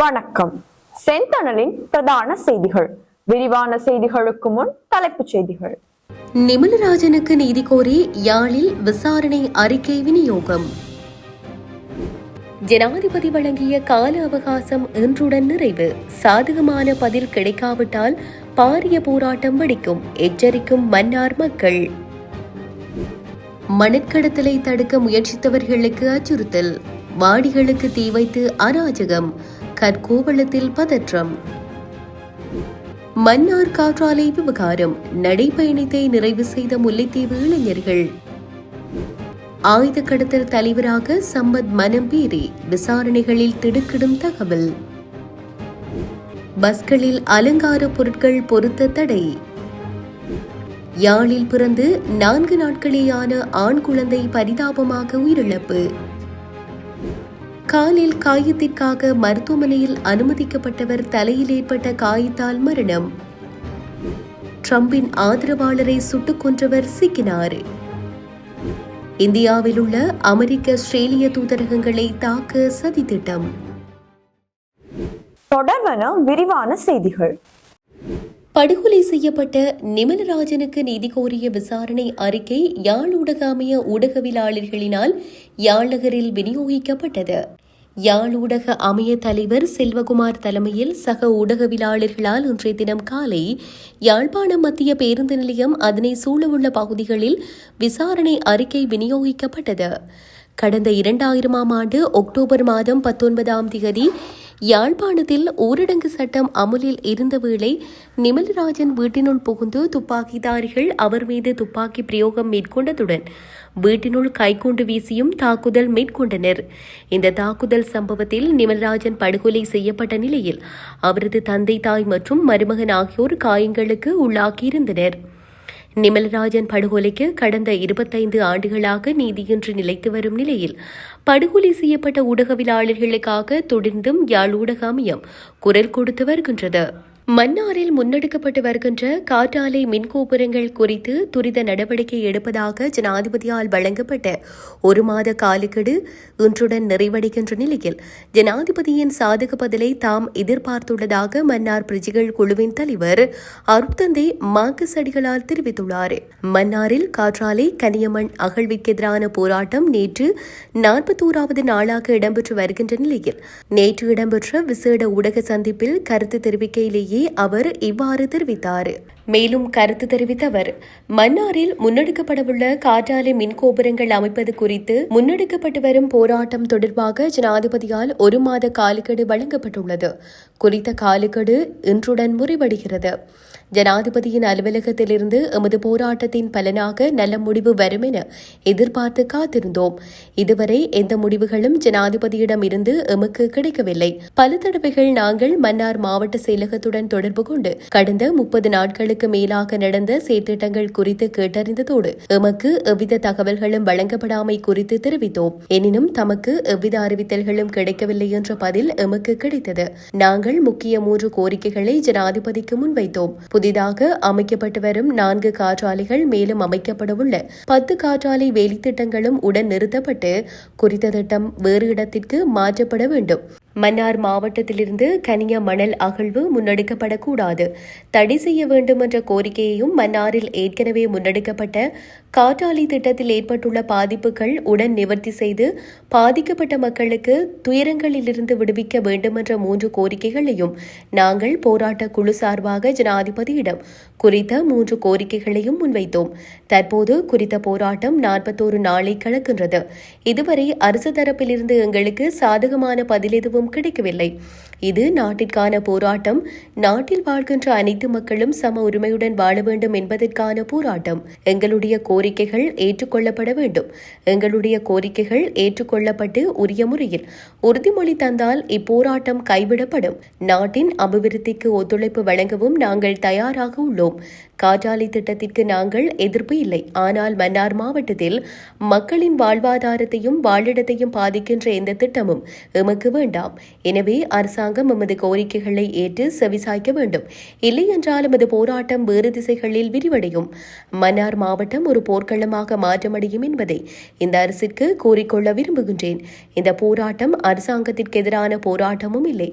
வணக்கம். செந்தணலின் பிரதான செய்திகள். விரிவான செய்திகளுக்கு முன் தலைப்புச் செய்திகள். நிமலராஜனுக்கு நீதி கோரி யாழில் விசாரணை அறிக்கை விநியோகம். ஜனாதிபதி வழங்கிய கால அவகாசம் இன்றுடன் நிறைவு. சாதகமான பதில் கிடைக்காவிட்டால் பாரிய போராட்டம் வெடிக்கும் எச்சரிக்கும் மன்னார் மக்கள். மணற்கடத்தலை தடுக்க முயற்சித்தவர்களுக்கு அச்சுறுத்தல். வாடிகளுக்கு தீ வைத்து அராஜகம். கற்கோவளத்தில் பதற்றம். மன்னார் காற்றாலை விவகாரம். நடைப்பயணத்தை நிறைவு செய்த முல்லைத்தீவு இளைஞர்கள். ஆயுத கடத்தல் தலைவராக சம்பத் மனம்பீரி விசாரணைகளில் திடுக்கிடும் தகவல். பஸ்களில் அலங்கார பொருட்கள் பொருத்த தடை. யாழில் பிறந்து நான்கு நாட்களேயான ஆண் குழந்தை பரிதாபமாக உயிரிழப்பு. காலில் காயத்திற்காக மருத்துவமனையில் அனுமதிக்கப்பட்டவர் தலையில் ஏற்பட்ட காயத்தால் மரணம். ட்ரம்பின் ஆதரவாளரை சுட்டுக் கொன்றவர் சிக்கினார். இந்தியாவில் உள்ள அமெரிக்க ஆஸ்திரேலிய தூதரகங்களை தாக்க சதித்திட்டம் தொடர்வன விரிவான செய்திகள். படுகொலை செய்யப்பட்ட நிமலராஜனுக்கு நீதி கோரிய விசாரணை அறிக்கை யாழ் ஊடக அமைய ஊடகவியலாளர்களினால் யாழ் நகரில் விநியோகிக்கப்பட்டது. யாழ் ஊடக அமைய தலைவர் செல்வகுமார் தலைமையில் சக ஊடகவியலாளர்களால் இன்றைய தினம் காலை யாழ்ப்பாணம் மத்திய பேருந்து நிலையம் அதனை சூழவுள்ள பகுதிகளில் விசாரணை அறிக்கை விநியோகிக்கப்பட்டது. கடந்த இரண்டாயிரமாம் ஆண்டு அக்டோபர் மாதம் பத்தொன்பதாம் தேதி யாழ்ப்பாணத்தில் ஊரடங்கு சட்டம் அமுலில் இருந்த வேளை நிமல்ராஜன் வீட்டினுள் புகுந்து துப்பாக்கிதாரிகள் அவர் மீது துப்பாக்கி பிரயோகம் மேற்கொண்டதுடன் வீட்டினுள் கைக்குண்டு வீசியும் தாக்குதல் மேற்கொண்டனர். இந்த தாக்குதல் சம்பவத்தில் நிமல்ராஜன் படுகொலை செய்யப்பட்ட நிலையில் அவரது தந்தை தாய் மற்றும் மருமகன் ஆகியோர் காயங்களுக்கு உள்ளாகியிருந்தனர். நிமலராஜன் படுகொலைக்கு கடந்த இருபத்தைந்து ஆண்டுகளாக நீதியின்றி நிலைத்து வரும் நிலையில் படுகொலை செய்யப்பட்ட ஊடகவியலாளர்களுக்காக தொடர்ந்தும் யாழ் ஊடக அமையம் குரல் கொடுத்து வருகின்றது. மன்னாரில் முன்னெடுக்கப்பட்டு வருகின்ற காற்றாலை மின்கோபுரங்கள் குறித்து துரித நடவடிக்கை எடுப்பதாக ஜனாதிபதியால் வழங்கப்பட்ட ஒரு மாத காலக்கெடு இன்றுடன் நிறைவடைகின்ற நிலையில் ஜனாதிபதியின் சாதக பதிலை தாம் எதிர்பார்த்துள்ளதாக மன்னார் பிரஜைகள் குழுவின் தலைவர் அருட்தந்தை மாக்குசடிகளால் தெரிவித்துள்ளார். மன்னாரில் காற்றாலை கனியமண் அகழ்விற்கு எதிரான போராட்டம் நேற்று நாற்பத்தோராவது நாளாக இடம்பெற்று வருகின்ற நிலையில் நேற்று இடம்பெற்ற விசேட ஊடக சந்திப்பில் கருத்து தெரிவிக்கையிலேயே அவர் இவ்வாறு தெரிவித்தார். மேலும் கருத்து தெரிவித்த அவர் மன்னாரில் முன்னெடுக்கப்படவுள்ள காற்றாலை மின் கோபுரங்கள் அமைப்பது குறித்து முன்னெடுக்கப்பட்டு வரும் போராட்டம் தொடர்பாக ஜனாதிபதியால் ஒரு மாத காலக்கெடு வழங்கப்பட்டுள்ளது. குறித்த காலக்கெடு இன்றுடன் முறிவடைகிறது. ஜனாதிபதியின் அலுவலகத்திலிருந்து எமது போராட்டத்தின் பலனாக நல்ல முடிவு வரும் என எதிர்பார்த்து காத்திருந்தோம். இதுவரை எந்த முடிவுகளும் ஜனாதிபதியிடம் இருந்து எமக்கு கிடைக்கவில்லை. பல தடவைகள் நாங்கள் மன்னார் மாவட்ட செயலகத்துடன் தொடர்பு கொண்டு கடந்த முப்பது நாட்களுக்கு மேலாக நடந்த செயற்திட்டங்கள் குறித்து கேட்டறிந்ததோடு எமக்கு எவ்வித தகவல்களும் வழங்கப்படாமை குறித்து தெரிவித்தோம். எனினும் தமக்கு எவ்வித அறிவித்தல்களும் கிடைக்கவில்லை என்ற பதில் எமக்கு கிடைத்தது. நாங்கள் முக்கிய மூன்று கோரிக்கைகளை ஜனாதிபதிக்கு முன்வைத்தோம். புதிதாக அமைக்கப்பட்டு வரும் நான்கு காற்றாலைகள் மேலும் அமைக்கப்படவுள்ள பத்து காற்றாலை வேலித்திட்டங்களும் உடன் நிறுத்தப்பட்டு குறித்த திட்டம் வேறு இடத்திற்கு மாற்றப்பட வேண்டும். மன்னார் மாவட்டத்திலிருந்து கனிய மணல் அகழ்வு முன்னெடுக்கப்படக்கூடாது. தடை செய்ய வேண்டும் என்ற கோரிக்கையையும் மன்னாரில் ஏற்கனவே முன்னெடுக்கப்பட்ட காற்றாலை திட்டத்தில் ஏற்பட்டுள்ள பாதிப்புகள் உடன் நிவர்த்தி செய்து பாதிக்கப்பட்ட மக்களுக்கு துயரங்களிலிருந்து விடுவிக்க வேண்டும் என்ற மூன்று கோரிக்கைகளையும் நாங்கள் போராட்ட குழு சார்பாக ஜனாதிபதியிடம் குறித்த மூன்று கோரிக்கைகளையும் முன்வைத்தோம். தற்போது குறித்த போராட்டம் நாற்பத்தோரு நாளை கலக்கின்றது. இதுவரை அரசு தரப்பிலிருந்து எங்களுக்கு சாதகமான பதில் எதுவும் கிடைக்கவில்லை. இது நாட்டிற்கான போராட்டம். நாட்டில் வாழ்கின்ற அனைத்து மக்களும் சம உரிமையுடன் வாழ வேண்டும் என்பதற்கான போராட்டம். எங்களுடைய கோரிக்கைகள் ஏற்றுக்கொள்ளப்பட வேண்டும். எங்களுடைய கோரிக்கைகள் ஏற்றுக்கொள்ளப்பட்டு உரிய முறையில் உறுதிமொழி தந்தால் இப்போராட்டம் கைவிடப்படும். நாட்டின் அபிவிருத்திக்கு ஒத்துழைப்பு வழங்கவும் நாங்கள் தயாராக உள்ளோம். காற்றாலை திட்டத்திற்கு நாங்கள் எதிர்ப்பு இல்லை. ஆனால் மன்னார் மாவட்டத்தில் மக்களின் வாழ்வாதாரத்தையும் வாழிடத்தையும் பாதிக்கின்ற எந்த திட்டமும் எமக்கு வேண்டாம். எனவே அரசாங்கம் எமது கோரிக்கைகளை ஏற்று செவிசாய்க்க வேண்டும். இல்லை என்றால் எமது போராட்டம் வேறு திசைகளில் விரிவடையும். மன்னார் மாவட்டம் ஒரு போர்க்களமாக மாற்றமடையும் என்பதை இந்த அரசிற்கு கூறிக்கொள்ள விரும்புகின்றேன். இந்த போராட்டம் அரசாங்கத்திற்கு எதிரான போராட்டமும் இல்லை.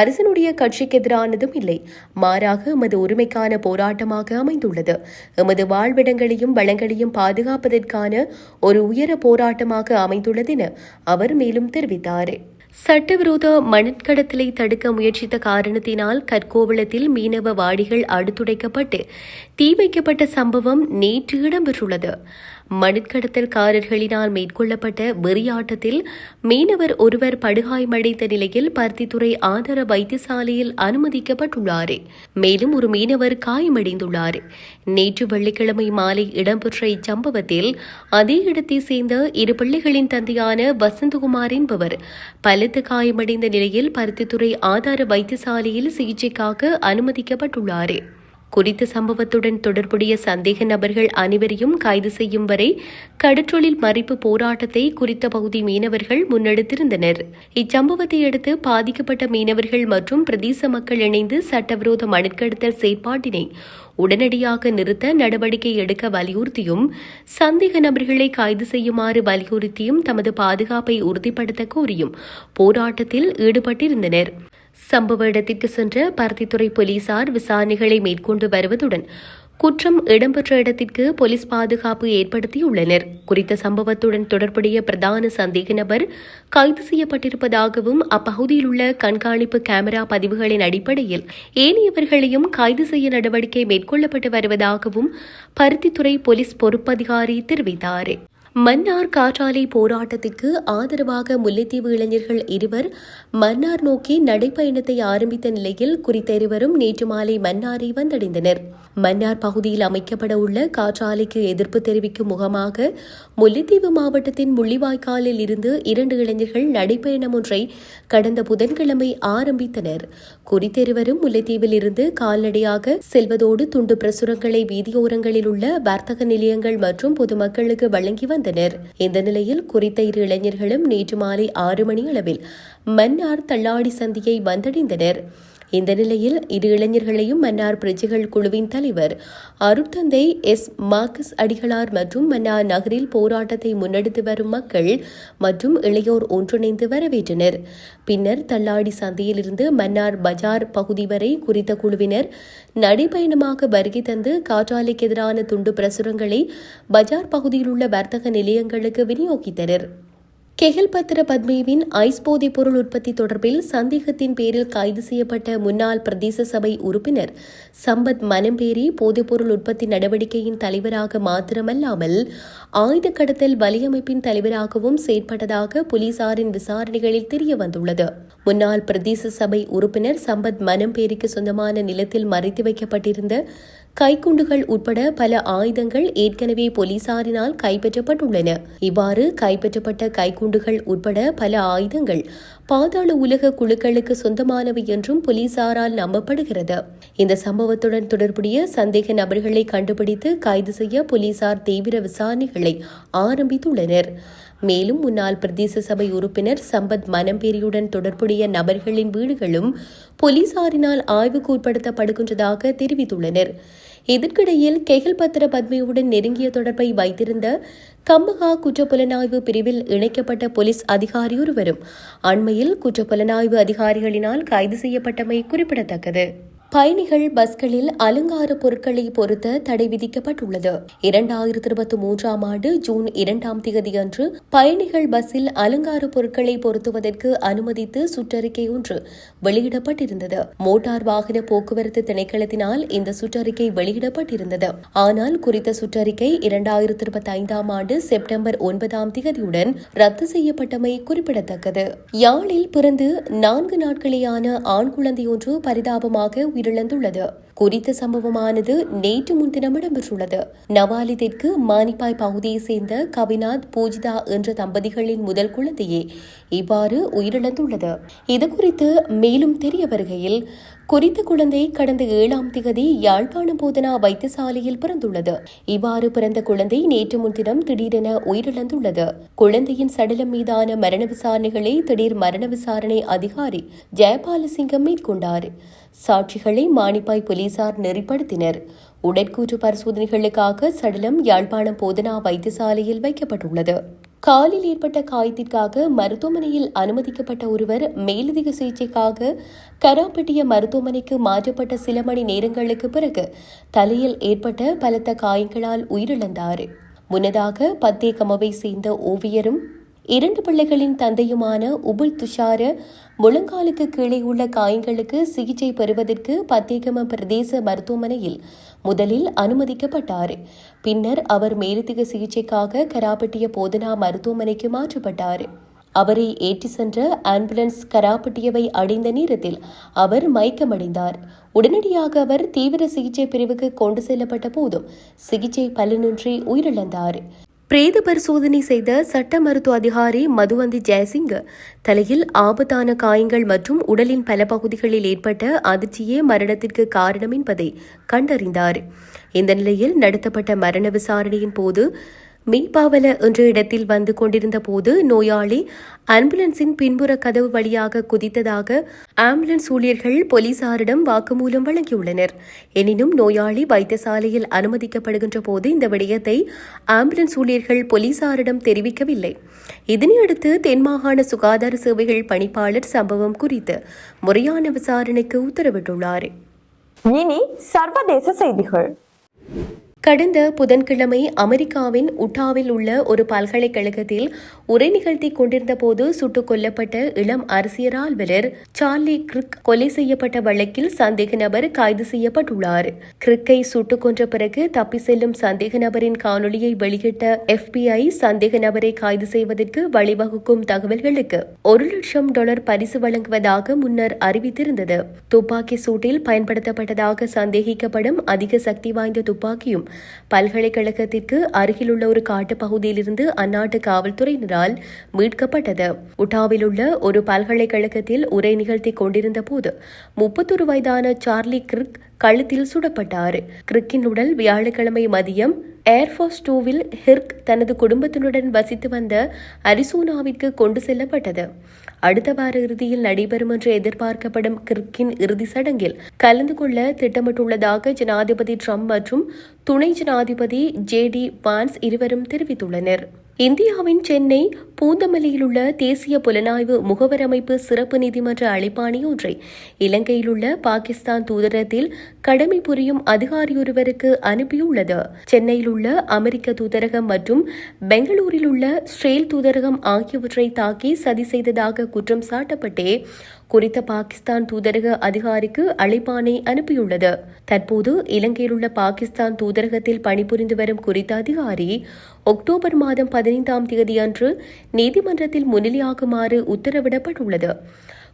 அரசனுடைய கட்சிக்கு எதிரானதும் இல்லை. மாறாக எமது உரிமைக்கான போராட்டமாக அமைந்துள்ளது. எமது வாழ்விடங்களையும் வளங்களையும் பாதுகாப்பதற்கான ஒரு உயர போராட்டமாக அமைந்துள்ளது என அவர் மேலும் தெரிவித்தார். சட்டவிரோத மணற்கடத்தலை தடுக்க முயற்சித்த காரணத்தினால் கற்கோவளத்தில் மீனவ வாடிகள் அடுத்துடைக்கப்பட்டு தீ வைக்கப்பட்ட சம்பவம் நேற்று இடம்பெற்றுள்ளது. மணிக்கடத்தல்காரர்களினால் மேற்கொள்ளப்பட்ட வெறியாட்டத்தில் மீனவர் ஒருவர் படுகாயமடைந்த நிலையில் பருத்தித்துறை ஆதார வைத்தியசாலையில் அனுமதிக்கப்பட்டுள்ளார். மேலும் ஒரு மீனவர் காயமடைந்துள்ளார். நேற்று வெள்ளிக்கிழமை மாலை இடம்பெற்ற இச்சம்பவத்தில் அதே இடத்தை சேர்ந்த இரு பிள்ளைகளின் தந்தையான வசந்தகுமார் என்பவர் பலத்த காயமடைந்த நிலையில் பருத்தித்துறை ஆதார வைத்தியசாலையில் சிகிச்சைக்காக அனுமதிக்கப்பட்டுள்ளார். குறித்த சம்பவத்துடன் தொடர்புடைய சந்தேக நபர்கள் அனைவரையும் கைது செய்யும் வரை கடற்றொழில் மறிப்பு போராட்டத்தை குறித்த பகுதி மீனவர்கள் முன்னெடுத்திருந்தனர். இச்சம்பவத்தை அடுத்து பாதிக்கப்பட்ட மீனவர்கள் மற்றும் பிரதேச மக்கள் இணைந்து சட்டவிரோத மணற்கடத்தல் செயற்பாட்டினை உடனடியாக நிறுத்த நடவடிக்கை எடுக்க வலியுறுத்தியும் சந்தேக நபர்களை கைது செய்யுமாறு வலியுறுத்தியும் தமது பாதுகாப்பை உறுதிப்படுத்த கோரியும் போராட்டத்தில் ஈடுபட்டிருந்தனர். சம்பவ இடத்திற்கு சென்ற பருத்தித்துறை போலீசார் விசாரணைகளை மேற்கொண்டு வருவதுடன் குற்றம் இடம்பெற்ற இடத்திற்கு போலீஸ் பாதுகாப்பு ஏற்படுத்தியுள்ளனர். குறித்த சம்பவத்துடன் தொடர்புடைய பிரதான சந்தேக நபர் கைது செய்யப்பட்டிருப்பதாகவும் அப்பகுதியில் உள்ள கண்காணிப்பு கேமரா பதிவுகளின் அடிப்படையில் ஏனையவர்களையும் கைது செய்ய நடவடிக்கை மேற்கொள்ளப்பட்டு வருவதாகவும் பருத்தித்துறை போலீஸ் பொறுப்பதிகாரி தெரிவித்தார். மன்னார் காற்றாலை போராட்டத்திற்கு ஆதரவாக முல்லைத்தீவு இளைஞர்கள் இருவர் மன்னார் நோக்கி நடைப்பயணத்தை ஆரம்பித்த நிலையில் குறித்த இருவரும் நேற்று மாலை மன்னாரை வந்தடைந்தனர். மன்னார் பகுதியில் அமைக்கப்பட உள்ள காற்றாலைக்கு எதிர்ப்பு தெரிவிக்கும் முகமாக முல்லைத்தீவு மாவட்டத்தின் முள்ளிவாய்க்காலில் இருந்து இரண்டு இளைஞர்கள் நடைப்பயணம் ஒன்றை கடந்த புதன்கிழமை ஆரம்பித்தனர். குறித்தெருவரும் முல்லைத்தீவில் இருந்து கால்நடையாக செல்வதோடு துண்டு பிரசுரங்களை வீதியோரங்களில் உள்ள வர்த்தக நிலையங்கள் மற்றும் பொதுமக்களுக்கு வழங்கி வந்தனர். இந்த நிலையில் குறித்த இரு இளைஞர்களும் நேற்று மாலை ஆறு மணி அளவில் மன்னார் தள்ளாடி சந்தியை வந்தடைந்தனர். இந்த நிலையில் இரு இளைஞர்களையும் மன்னார் பிரஜைகள் குழுவின் தலைவர் அருட்தந்தை எஸ் மார்க்கஸ் அடிகளார் மற்றும் மன்னார் நகரில் போராட்டத்தை முன்னெடுத்து வரும் மக்கள் மற்றும் இளையோர் ஒன்றிணைந்து வரவேற்றனர். பின்னர் தள்ளாடி சந்தையிலிருந்து மன்னார் பஜார் பகுதி வரை குறித்த குழுவினர் நடைபயணமாக வருகை தந்து காற்றாலைக்கு எதிரான துண்டு பிரசுரங்களை பஜார் பகுதியில் உள்ள வர்த்தக நிலையங்களுக்கு விநியோகித்தனர். கெகல்பத்திர பத்மேவின் ஐஸ் போதைப் பொருள் உற்பத்தி தொடர்பில் சந்தேகத்தின் பேரில் கைது செய்யப்பட்ட முன்னாள் பிரதேச சபை உறுப்பினர் சம்பத் மனம்பேரி போதைப்பொருள் உற்பத்தி நடவடிக்கையின் தலைவராக மாத்திரமல்லாமல் ஆயுத கடத்தல் வலையமைப்பின் தலைவராகவும் செயற்பட்டதாக போலீசாரின் விசாரணைகளில் தெரியவந்துள்ளது. முன்னாள் பிரதேச சபை உறுப்பினர் சம்பத் மனம்பேரிக்கு சொந்தமான நிலத்தில் மறைத்து வைக்கப்பட்டிருந்த கைக்குண்டுகள் உட்பட பல ஆயுதங்கள் ஏற்கனவே போலீசாரினால் கைப்பற்றப்பட்டுள்ளன. இவ்வாறு கைப்பற்றப்பட்ட கைக்குண்டுகள் உட்பட பல ஆயுதங்கள் பாதாள உலக குழுக்களுக்கு சொந்தமானவை என்றும் போலீசாரால் நம்பப்படுகிறது. இந்த சம்பவத்துடன் தொடர்புடைய சந்தேக நபர்களை கண்டுபிடித்து கைது செய்ய போலீசார் தீவிர விசாரணைகளை ஆரம்பித்துள்ளனர். மேலும் முன்னாள் பிரதேச சபை உறுப்பினர் சம்பத் மனம்பேரியுடன் தொடர்புடைய நபர்களின் வீடுகளும் போலீசாரினால் ஆய்வுக்கு உட்படுத்தப்படுகின்றதாக தெரிவித்துள்ளனர். இதற்கிடையில் கெகல்பத்திர பத்மியுடன் நெருங்கிய தொடர்பை வைத்திருந்த கம்பகா குற்றப்புலனாய்வு பிரிவில் இணைக்கப்பட்ட போலீஸ் அதிகாரி ஒருவரும் அண்மையில் குற்றப்புலனாய்வு அதிகாரிகளினால் கைது செய்யப்பட்டமை குறிப்பிடத்தக்கது. பயணிகள் பஸ்களில் அலங்கார பொருட்களை பொருத்த தடை விதிக்கப்பட்டுள்ளது. இரண்டாயிரத்தி இருபத்தி மூன்றாம் ஆண்டு ஜூன் இரண்டாம் தேதி அன்று பயணிகள் பஸ்ஸில் அலங்கார பொருட்களை பொருத்துவதற்கு அனுமதித்து சுற்றறிக்கை ஒன்று வெளியிடப்பட்டிருந்தது. மோட்டார் வாகன போக்குவரத்து திணைக்களத்தினால் இந்த சுற்றறிக்கை வெளியிடப்பட்டிருந்தது. ஆனால் குறித்த சுற்றறிக்கை இரண்டாயிரத்தி இருபத்தி ஐந்தாம் ஆண்டு செப்டம்பர் ஒன்பதாம் தேதியுடன் ரத்து செய்யப்பட்டமை குறிப்பிடத்தக்கது. யாழில் பிறந்து நான்கு நாட்களேயான ஆண் குழந்தையொன்று பரிதாபமாக உயிரிழந்துள்ளது குறித்த சம்பவமானது நேற்று முன்தினம் இடம்பெற்றுள்ளது. நவாலி தெற்கு மானிப்பாய் பகுதியை சேர்ந்த கவிநாத் பூஜிதா என்ற தம்பதிகளின் முதல் குழந்தையே இவ்வாறு உயிரிழந்துள்ளது. இது குறித்து மேலும் தெரிய வருகையில் குறித்த குழந்தை கடந்த ஏழாம் திகதி யாழ்ப்பாணம் போதனா வைத்தியசாலையில் பிறந்துள்ளது. இவ்வாறு பிறந்த குழந்தை நேற்று முன்தினம் திடீரென உயிரிழந்துள்ளது. குழந்தையின் சடலம் மீதான மரண விசாரணைகளை திடீர் மரண விசாரணை அதிகாரி ஜெயபாலசிங்கம் மேற்கொண்டார். சாட்சிகளை மானிப்பாய் போலீசார் நெறிப்படுத்தினர். உடற்கூற்று பரிசோதனைகளுக்காக சடலம் யாழ்ப்பாணம் போதனா வைத்தியசாலையில் வைக்கப்பட்டுள்ளது. காலில் ஏற்பட்ட காயத்திற்காக மருத்துவமனையில் அனுமதிக்கப்பட்ட ஒருவர் மேலதிக சிகிச்சைக்காக கராப்பட்டிய மருத்துவமனைக்கு மாற்றப்பட்ட சில மணி நேரங்களுக்கு பிறகு தலையில் ஏற்பட்ட பலத்த காயங்களால் உயிரிழந்தார். முன்னதாக பத்தேகமவை சேர்ந்த ஓவியரும் இரண்டு பிள்ளைகளின் தந்தையுமான உபுல் துஷார முழங்காலுக்கு கீழே உள்ள காயங்களுக்கு சிகிச்சை பெறுவதற்கு பத்தேகம பிரதேச மருத்துவமனையில் முதலில் அனுமதிக்கப்பட்டார். பின்னர் அவர் மேலதிக சிகிச்சைக்காக கராப்பட்டிய போதனா மருத்துவமனைக்கு மாற்றப்பட்டார். அவரை ஏற்றி சென்ற ஆம்புலன்ஸ் கராப்பட்டியவை அடைந்த நேரத்தில் அவர் மயக்கமடைந்தார். உடனடியாக அவர் தீவிர சிகிச்சை பிரிவுக்கு கொண்டு செல்லப்பட்ட போதும் சிகிச்சை பலனின்றி உயிரிழந்தார். பிரேத பரிசோதனை செய்த சட்ட மருத்துவ அதிகாரி மதுவந்தி ஜெயசிங் தலையில் ஆபத்தான காயங்கள் மற்றும் உடலின் பல பகுதிகளில் ஏற்பட்ட அதிர்ச்சியே மரணத்திற்கு காரணம் என்பதை கண்டறிந்தார். இந்த நிலையில் நடத்தப்பட்ட மரண விசாரணையின் போது மீபாவல என்ற இடத்தில் வந்து கொண்டிருந்த போது நோயாளி ஆம்புலன்ஸின் பின்புற கதவு வழியாக குதித்ததாக ஆம்புலன்ஸ் ஊழியர்கள் போலீசாரிடம் வாக்குமூலம் வழங்கியுள்ளனர். எனினும் நோயாளி வைத்தியசாலையில் அனுமதிக்கப்படுகின்ற போது இந்த விடயத்தை ஆம்புலன்ஸ் ஊழியர்கள் போலீசாரிடம் தெரிவிக்கவில்லை. இதனையடுத்து தென்மாகாண சுகாதார சேவைகள் பணிப்பாளர் சம்பவம் குறித்து முறையான விசாரணைக்கு உத்தரவிட்டுள்ளார். இனி சர்வதேச செய்திகள். கடந்த புதன்கிழமை அமெரிக்காவின் உட்டாவில் உள்ள ஒரு பல்கலைக்கழகத்தில் உரை நிகழ்த்தி கொண்டிருந்த போது சுட்டுக் கொல்லப்பட்ட இளம் அரசியலாளர் சார்லி கிரிக் கொலை செய்யப்பட்ட வழக்கில் சந்தேக நபர் கைது செய்யப்பட்டுள்ளார். கிரிக்கை சுட்டுக் கொன்ற பிறகு தப்பி செல்லும் சந்தேக நபரின் காணொலியை வெளியிட்ட எஃபிஐ சந்தேக நபரை கைது செய்வதற்கு வழிவகுக்கும் தகவல்களுக்கு ஒரு லட்சம் டாலர் பரிசு வழங்குவதாக முன்னர் அறிவித்திருந்தது. துப்பாக்கி சூட்டில் பயன்படுத்தப்பட்டதாக சந்தேகிக்கப்படும் அதிக சக்தி வாய்ந்த துப்பாக்கியும் பல்கலைக்கழகத்திற்கு அருகிலுள்ள ஒரு காட்டுப் பகுதியிலிருந்து அந்நாட்டு காவல்துறையினரால் மீட்கப்பட்டது. உட்டாவில் உள்ள ஒரு பல்கலைக்கழகத்தில் உரை நிகழ்த்தி கொண்டிருந்த போது முப்பத்தொரு வயதான சார்லி கிரிக் கழுத்தில் சுடப்பட்டார். கிரிக்கின் உடல் வியாழக்கிழமை மதியம் ஏர்ஃபோர்ஸ் டூவில் ஹிர்க் தனது குடும்பத்தினுடன் வசித்து வந்த அரிசோனாவிற்கு கொண்டு செல்லப்பட்டது. அடுத்த வார இறுதியில் நடைபெறும் என்று எதிர்பார்க்கப்படும் கிர்கின் இறுதி சடங்கில் கலந்து கொள்ள திட்டமிட்டுள்ளதாக ஜனாதிபதி ட்ரம்ப் மற்றும் துணை ஜனாதிபதி ஜே டி வான்ஸ் இருவரும் தெரிவித்துள்ளனர். இந்தியாவின் சென்னை பூந்தமல்லியில் உள்ள தேசிய புலனாய்வு முகவர் அமைப்பு சிறப்பு நீதிமன்ற அழைப்பாணி ஒன்றை. இலங்கையில் உள்ள பாகிஸ்தான் தூதரகத்தில் கடமை புரியும் அதிகாரியொருவருக்கு அனுப்பியுள்ளது. சென்னையில் உள்ள அமெரிக்க தூதரகம் மற்றும் பெங்களூரில் உள்ள ஸ்ரேல் தூதரகம் ஆகியவற்றை தாக்கி சதி செய்ததாக குற்றம் சாட்டப்பட்டே குறித்த பாகிஸ்தான் தூதரக அதிகாரிக்கு அழைப்பானை அனுப்பியுள்ளது. தற்போது இலங்கையில் உள்ள பாகிஸ்தான் தூதரகத்தில் பணிபுரிந்து வரும் குறித்த அதிகாரி அக்டோபர் மாதம் பதினைந்தாம் தேதி அன்று நீதிமன்றத்தில் முன்னிலையாகுமாறு உத்தரவிடப்பட்டுள்ளது.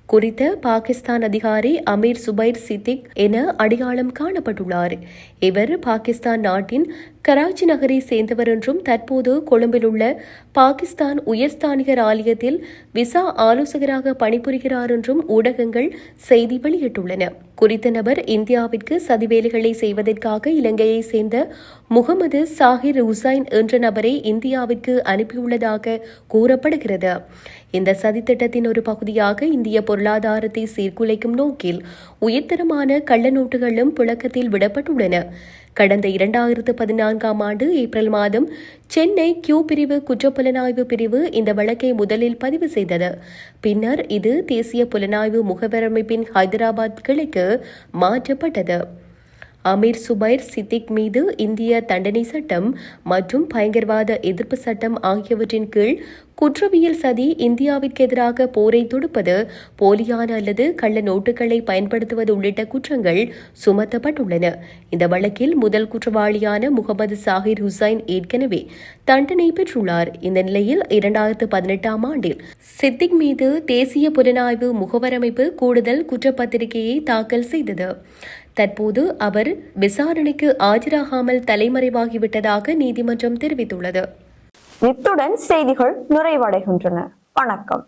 குறித்த பாகிஸ்தான் அதிகாரி அமீர் சுபைர் சித்திக் என அடையாளம் காணப்பட்டுள்ளார். இவர் பாகிஸ்தான் நாட்டின் கராச்சி நகரை சேர்ந்தவர் என்றும் தற்போது கொழும்பில் உள்ள பாகிஸ்தான் உயர்ஸ்தானிகர் ஆலயத்தில் விசா ஆலோசகராக பணிபுரிகிறார் என்றும் ஊடகங்கள் செய்தி வெளியிட்டுள்ளன. குறித்த நபர் இந்தியாவிற்கு சதிவேலைகளை செய்வதற்காக இலங்கையை சேர்ந்த முகமது சாஹிர் ஹுசைன் என்ற நபரை இந்தியாவிற்கு அனுப்பியுள்ளதாக கூறப்படுகிறது. இந்த சதித்திட்டத்தின் ஒரு பகுதியாக இந்திய பொருளாதாரத்தை சீர்குலைக்கும் நோக்கில் உயர்தரமான கள்ள நோட்டுகளும் புழக்கத்தில் விடப்பட்டுள்ளன. கடந்த இரண்டாயிரத்து பதினான்காம் ஆண்டு ஏப்ரல் மாதம் சென்னை கியூ பிரிவு குற்றப்புலனாய்வு பிரிவு இந்த வழக்கை முதலில் பதிவு செய்தது. பின்னர் இது தேசிய புலனாய்வு முகவரமைப்பின் ஹைதராபாத் கிளைக்கு மாற்றப்பட்டது. அமீர் சுபைர் சித்திக் மீது இந்திய தண்டனை சட்டம் மற்றும் பயங்கரவாத எதிர்ப்பு சட்டம் ஆகியவற்றின் கீழ் குற்றவியல் சதி இந்தியாவிற்கு எதிராக போரை தொடுப்பது போலியான அல்லது கள்ள நோட்டுகளை பயன்படுத்துவது உள்ளிட்ட குற்றங்கள் சுமத்தப்பட்டுள்ளன. இந்த வழக்கில் முதல் குற்றவாளியான முகமது சாஹிர் ஹுசைன் ஏற்கனவே தண்டனை பெற்றுள்ளார். இந்த நிலையில் இரண்டாயிரத்து பதினெட்டாம் ஆண்டில் சித்திக் மீது தேசிய புலனாய்வு முகவரமைப்பு கூடுதல் குற்றப்பத்திரிகையை தாக்கல் செய்தது. தற்போது அவர் விசாரணைக்கு ஆஜராகாமல் தலைமறைவாகிவிட்டதாக நீதிமன்றம் தெரிவித்துள்ளது. இத்துடன் செய்திகள் நிறைவடைகின்றன. வணக்கம்.